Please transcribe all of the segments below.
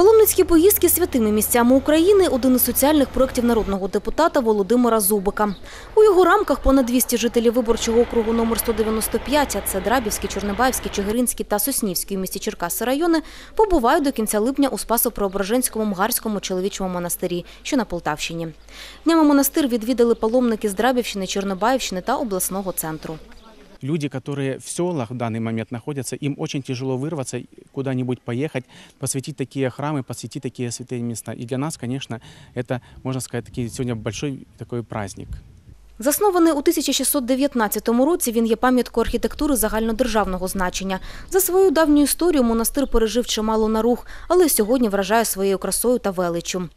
Паломницькі поїздки святими місцями України – один із соціальних проєктів народного депутата Володимира Зубика. У його рамках понад 200 жителів виборчого округу номер 195, а це Драбівський, Чорнобаївський, Чигиринський та Соснівський у місті Черкаси райони, побувають до кінця липня у Спасо-Преображенському Мгарському чоловічому монастирі, що на Полтавщині. Днями монастир відвідали паломники з Драбівщини, Чорнобаївщини та обласного центру Люди, которые в селах в данный момент находятся, им очень тяжело вырваться, куда-нибудь поехать, посвятить такие храмы, посвятить такие святые места. И для нас, конечно, это, можно сказать, такий сегодня большой такой праздник. Заснований у 1619 році, він є пам'яткою архітектури загальнодержавного значення. За свою давню історію монастир пережив чимало наруг, але сьогодні вражає своєю красою та величчю.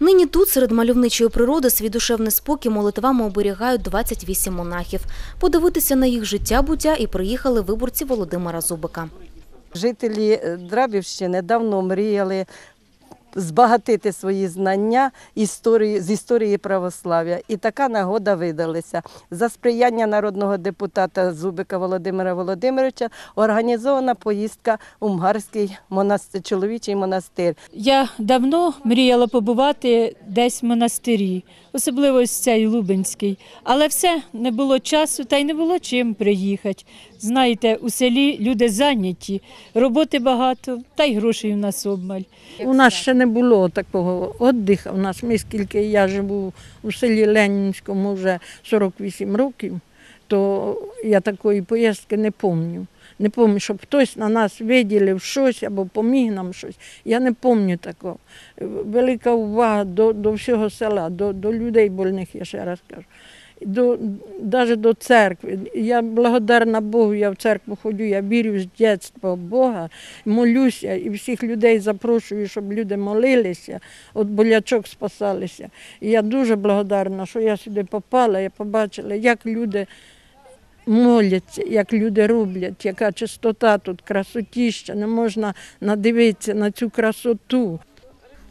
Нині тут, серед мальовничої природи, свій душевний спокій молитвами оберігають 28 монахів. Подивитися на їх життя-буття і приїхали виборці Володимира Зубика. Жителі е, Драбівщини давно мріяли збагатити свої знання історії, з історії православ'я. І така нагода видалася. За сприяння народного депутата Зубика Володимира Володимировича організована поїздка у Мгарський монастир, чоловічий монастир. Я давно мріяла побувати десь в монастирі, особливо ось цей Лубенський. Але все не було часу та й не було чим приїхати. Знаєте, у селі люди зайняті, роботи багато, та й грошей у нас обмаль. У нас ще не було такого віддиху. У нас ми скільки я живу у селі Ленінському вже 48 років, то я такої поїздки не пам'ятаю. Не пам'ятаю, щоб хтось на нас виділив щось або поміг нам щось. Я не пам'ятаю такого. Велика увага до, до всього села, до, до людей больних, я ще раз кажу. До, навіть до церкви. Я благодарна Богу, я в церкву ходжу, я вірю з дитинства в Бога, молюся і всіх людей запрошую, щоб люди молилися, від болячок спасалися. І я дуже благодарна, що я сюди попала, я побачила, як люди моляться, як люди роблять, яка чистота тут, красотіща, не можна надивитися на цю красоту.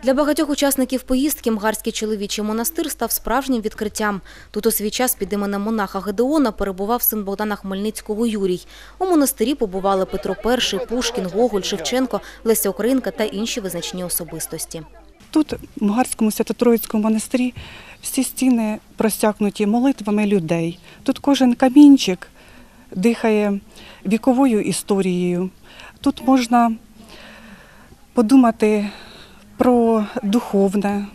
Для багатьох учасників поїздки Мгарський чоловічий монастир став справжнім відкриттям. Тут у свій час під іменем монаха Гедеона перебував син Богдана Хмельницького Юрій. У монастирі побували Петро І, Пушкін, Гоголь, Шевченко, Леся Українка та інші визначні особистості. Тут, в Мгарському Свято-Троїцькому монастирі, всі стіни просякнуті молитвами людей. Тут кожен камінчик дихає віковою історією. Тут можна подумати про духовне,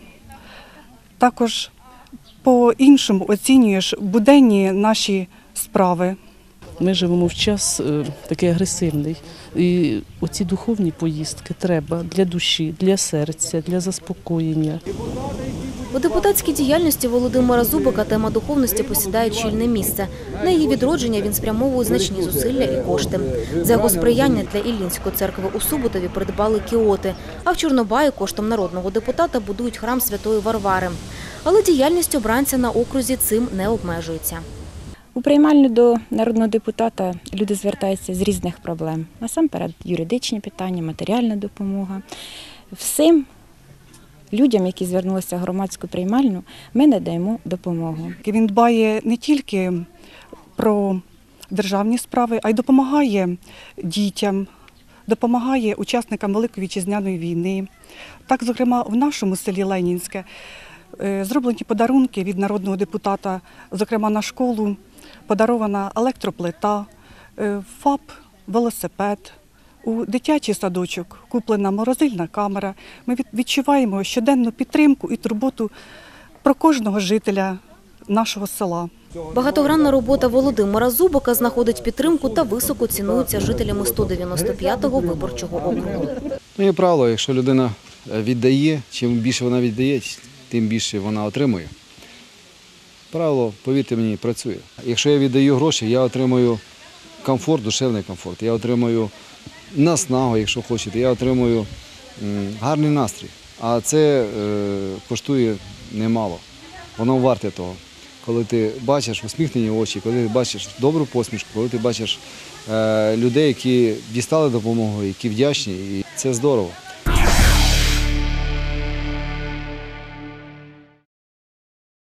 також по-іншому оцінюєш буденні наші справи. Ми живемо в час е, такий агресивний. І оці духовні поїздки треба для душі, для серця, для заспокоєння. У депутатській діяльності Володимира Зубика тема духовності посідає чільне місце. На її відродження він спрямовує значні зусилля і кошти. За його сприяння для Іллінської церкви у Суботові придбали кіоти, а в Чорнобаї коштом народного депутата будують храм Святої Варвари. Але діяльність обранця на окрузі цим не обмежується. У приймальню до народного депутата люди звертаються з різних проблем. Насамперед, юридичні питання, матеріальна допомога. Всім людям, які звернулися в громадську приймальню, ми надаємо допомогу. Він дбає не тільки про державні справи, а й допомагає дітям, допомагає учасникам Великої вітчизняної війни. Так, зокрема, в нашому селі Ленінське е, зроблені подарунки від народного депутата, зокрема на школу, подарована електроплита, е, ФАП, велосипед. У дитячий садочок куплена морозильна камера. Ми відчуваємо щоденну підтримку і турботу про кожного жителя нашого села. Багатогранна робота Володимира Зубика знаходить підтримку та високо цінується жителями 195-го виборчого округу. Ну, є правило, якщо людина е, віддає, чим більше вона віддає, тим більше вона отримує. Правило, повірте мені, працює. Якщо я віддаю гроші, я отримую комфорт, душевний комфорт. Я отримую наснагу, якщо хочете, я отримую гарний настрій. А це е, коштує немало. Воно варте того. Коли ти бачиш усміхнені очі, коли ти бачиш добру посмішку, коли ти бачиш е, людей, які дістали допомогу, які вдячні, і це здорово.